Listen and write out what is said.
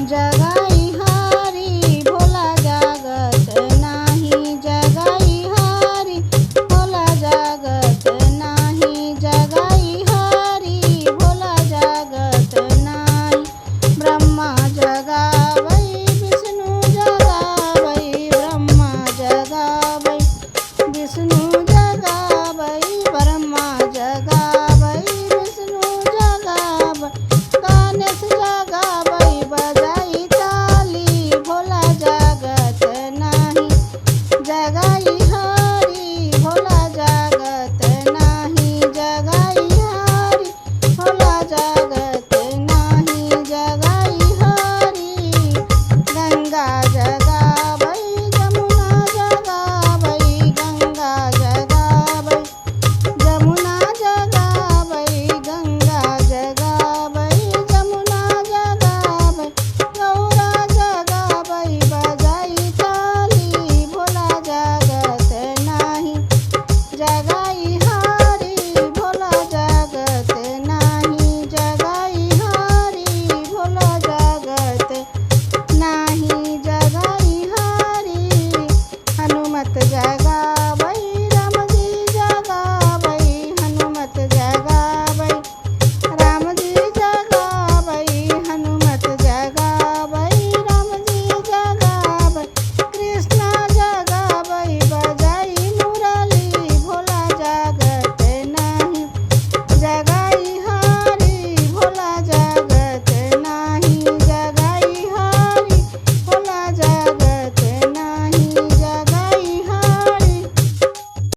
जगाई हरी भोला जागत नाही जगाई हरी भोला जागत नाही जगाई हरी भोला जागत नाही. ब्रह्मा जगावई विष्णू जगावई ब्रह्मा जगा அழகா